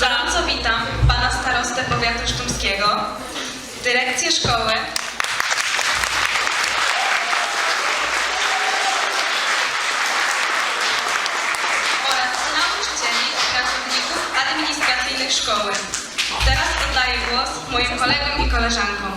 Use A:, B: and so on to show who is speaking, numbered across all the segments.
A: Gorąco witam pana starostę powiatu sztumskiego, dyrekcję szkoły, szkoły. Teraz oddaję głos moim kolegom i koleżankom.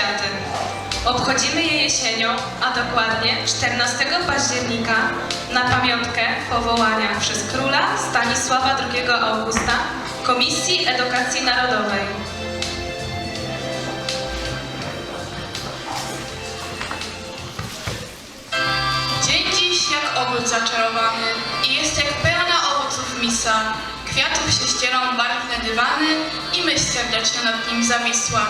A: Oświaty. Obchodzimy je jesienią, a dokładnie 14 października na pamiątkę powołania przez króla Stanisława II Augusta Komisji Edukacji Narodowej.
B: Dzień dziś jak ogród zaczarowany i jest jak pełna owoców misa. Kwiatów się ścierą barwne dywany i myśl serdeczna nad nim zawisła.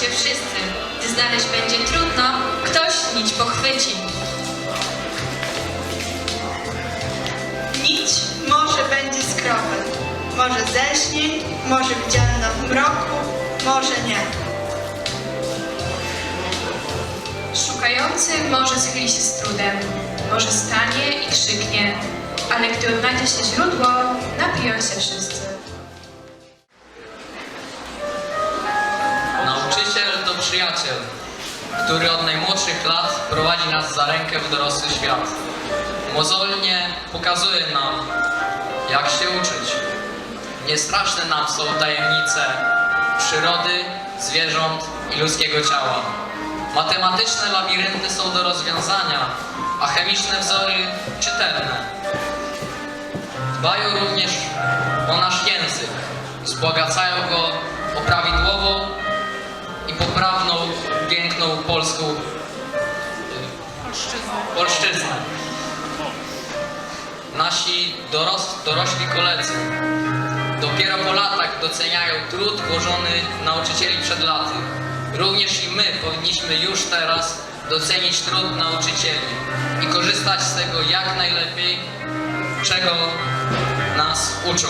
C: Się
A: wszyscy. Gdy znaleźć będzie trudno, ktoś nić pochwyci.
D: Nić może będzie skropem, może ześnie, może widziana w mroku, może nie.
B: Szukający może schyli się z trudem, może stanie i krzyknie, ale gdy odnajdzie się źródło, napiją się wszyscy.
E: Który od najmłodszych lat prowadzi nas za rękę w dorosły świat. Mozolnie pokazuje nam, jak się uczyć. Niestraszne nam są tajemnice przyrody, zwierząt i ludzkiego ciała. Matematyczne labirynty są do rozwiązania, a chemiczne wzory czytelne. Dbają również o nasz język, wzbogacają go o prawidłową i poprawną, piękną polską y, polszczyznę. nasi doros, dorośli koledzy. Dopiero po latach doceniają trud włożony w nauczycieli przed laty. Również i my powinniśmy już teraz docenić trud nauczycieli i korzystać z tego jak najlepiej, czego nas uczą.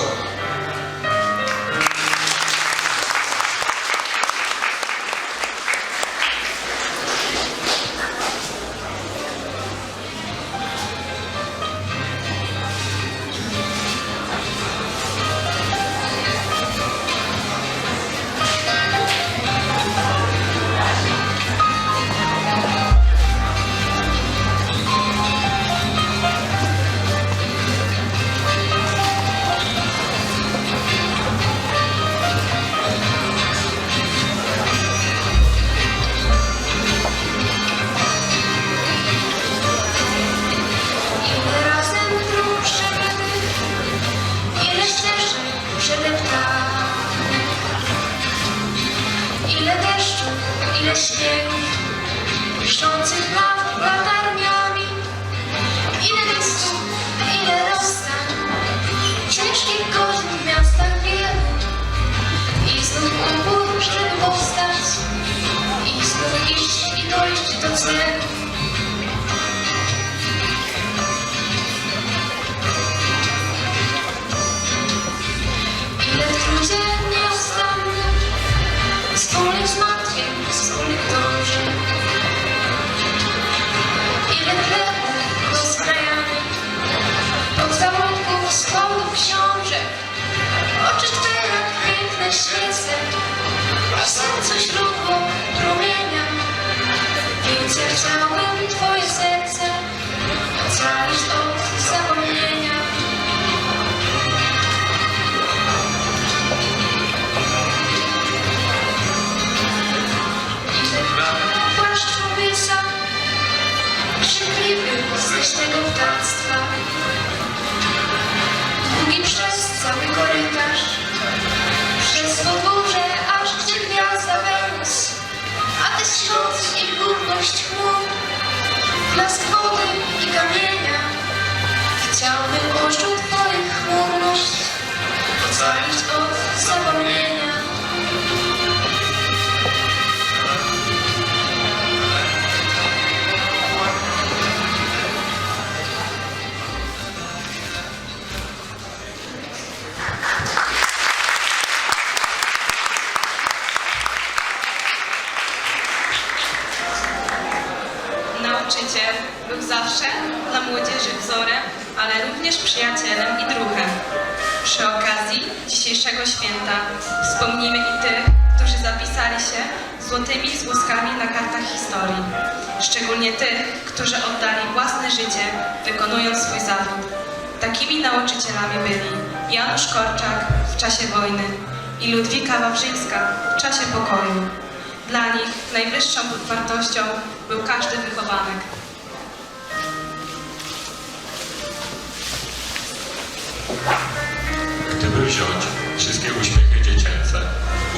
A: Nauczyciel był zawsze dla młodzieży wzorem, ale również przyjacielem i druhem. Przy okazji dzisiejszego święta wspomnimy i tych, którzy zapisali się złotymi zgłoskami na kartach historii. Szczególnie tych, którzy oddali własne życie, wykonując swój zawód. Takimi nauczycielami byli Janusz Korczak w czasie wojny i Ludwika Wawrzyńska w czasie pokoju. Dla nich najwyższą wartością był każdy wychowanek.
F: Gdyby wziąć wszystkie uśmiechy dziecięce,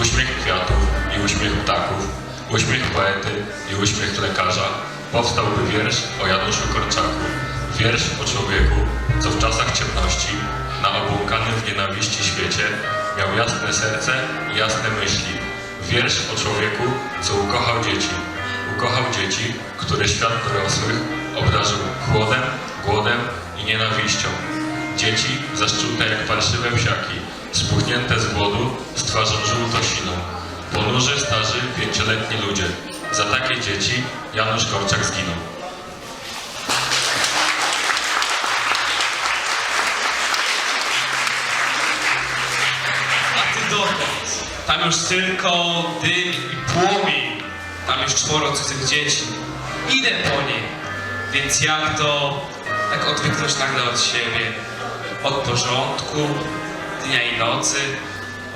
F: uśmiech kwiatów i uśmiech ptaków, uśmiech poety i uśmiech lekarza, powstałby wiersz o Januszu Korczaku. Wiersz o człowieku, co w czasach ciemności, na obłąkanym w nienawiści świecie, miał jasne serce i jasne myśli. Wiersz o człowieku, co ukochał dzieci. Ukochał dzieci, które świat dorosłych obdarzył chłodem, głodem i nienawiścią. Dzieci zaszczute jak parszywe psiaki, spuchnięte z głodu, z twarzą żółtosiną. Ponurzy, starzy, pięcioletni ludzie. Za takie dzieci Janusz Korczak zginął.
G: A ty dokąd? Tam już tylko dym i płomień. Tam już czworo cudzych dzieci. Idę po nie. Więc jak to tak odwyknąć nagle od siebie? Od porządku, dnia i nocy,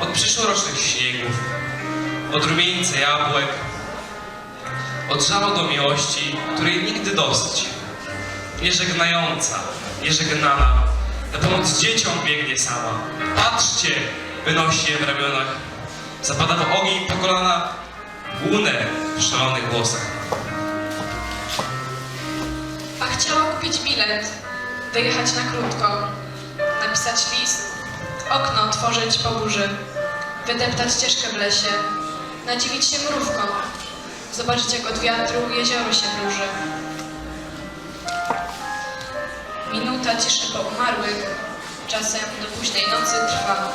G: od przyszłorocznych śniegów, od rumieńca jabłek, od żalu do miłości, której nigdy dosyć. Nieżegnająca, nieżegnana, na pomoc dzieciom biegnie sama. Patrzcie, wynosi je w ramionach. Zapada w ogień po kolana, Głunę w szalonych włosach.
A: A chciała kupić bilet,
B: dojechać na krótko, napisać list, okno otworzyć po burzy, wydeptać ścieżkę w lesie, nadziwić się mrówką, zobaczyć jak od wiatru jezioro się wróży. Minuta ciszy po umarłych czasem do późnej nocy trwa.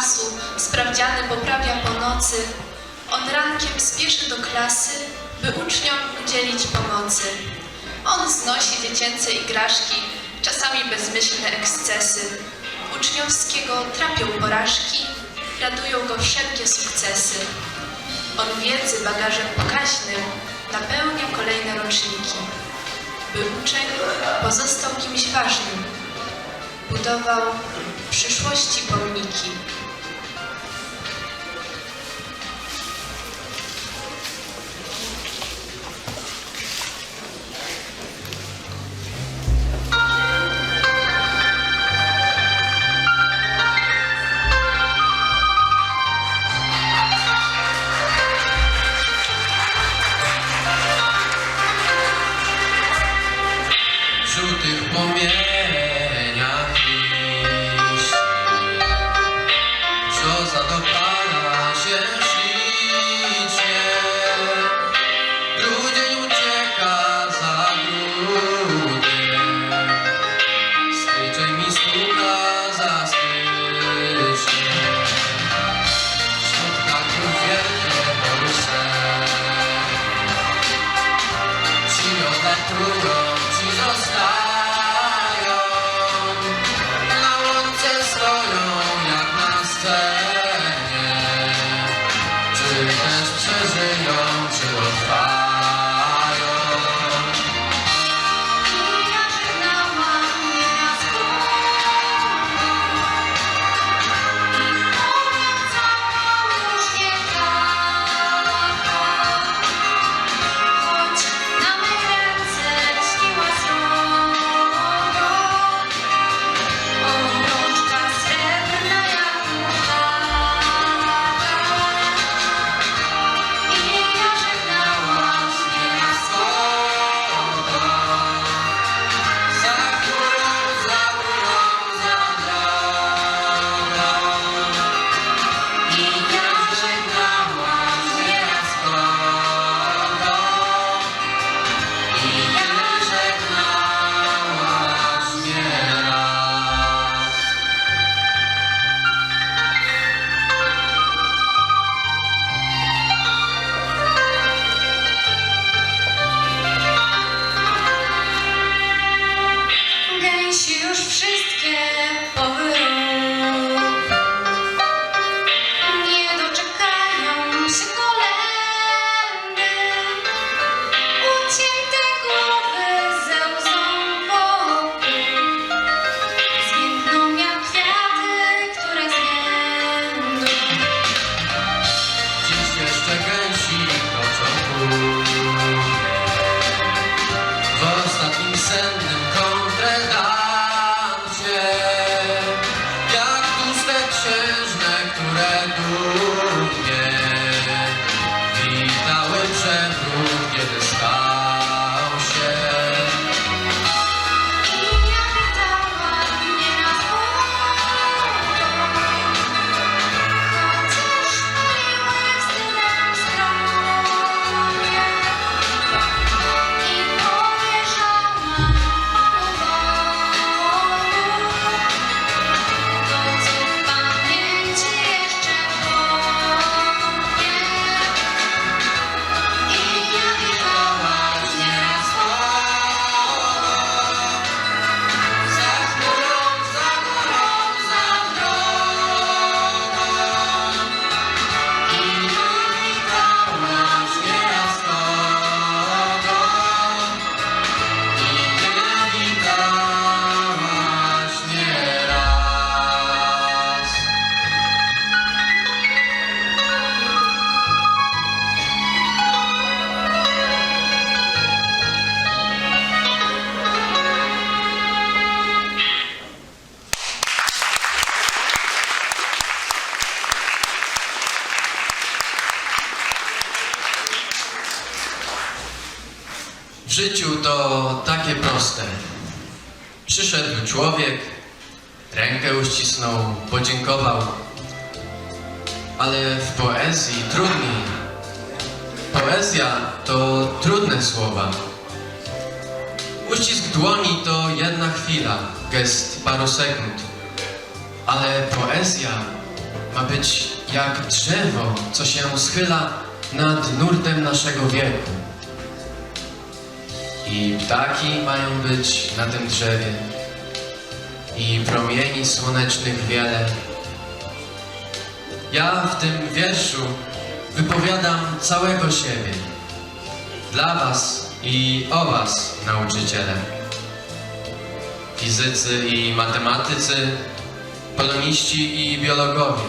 B: czasu, sprawdziany poprawia po nocy. On rankiem spieszy do klasy, by uczniom udzielić pomocy. On znosi dziecięce igraszki, czasami bezmyślne ekscesy. Uczniowskiego trapią porażki, radują go wszelkie sukcesy. On wiedzy bagażem pokaźnym napełnia kolejne roczniki, by uczeń pozostał kimś ważnym. Budował przyszłości pomniki.
H: Hallelujah. poezji. Poezja to trudne słowa. Uścisk dłoni to jedna chwila, gest paru sekund. Ale poezja ma być jak drzewo, co się schyla nad nurtem naszego wieku. I ptaki mają być na tym drzewie, i promieni słonecznych wiele, ja w tym wierszu wypowiadam całego siebie. Dla Was i o Was, nauczyciele. Fizycy i matematycy, poloniści i biologowie.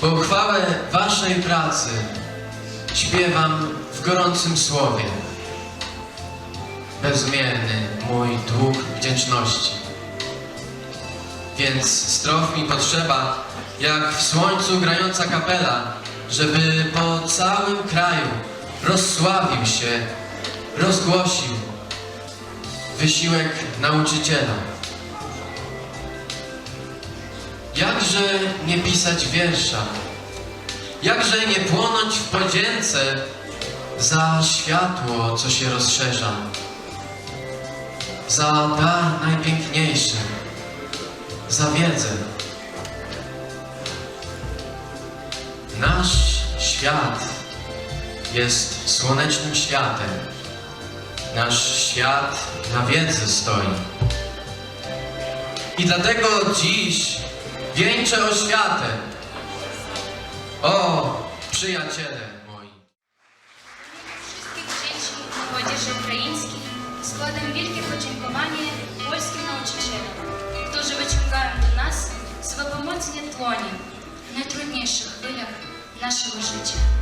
H: Bo chwałę Waszej pracy śpiewam w gorącym słowie. Bezmierny mój dług wdzięczności. Więc strof mi potrzeba, jak w słońcu grająca kapela, żeby po całym kraju rozsławił się, rozgłosił wysiłek nauczyciela. Jakże nie pisać wiersza, jakże nie płonąć w podzięce za światło, co się rozszerza, za dar najpiękniejszy, za wiedzę. Nasz świat jest słonecznym światem. Nasz świat na wiedzy stoi. I dlatego dziś wieńczę oświatę. O, przyjaciele moi.
B: wszystkich dzieci i młodzieży ukraińskiej składam wielkie podziękowanie polskim nauczycielom, którzy wyciągają do nas swoje pomocne dłonie w najtrudniejszych chwilach naszego życia.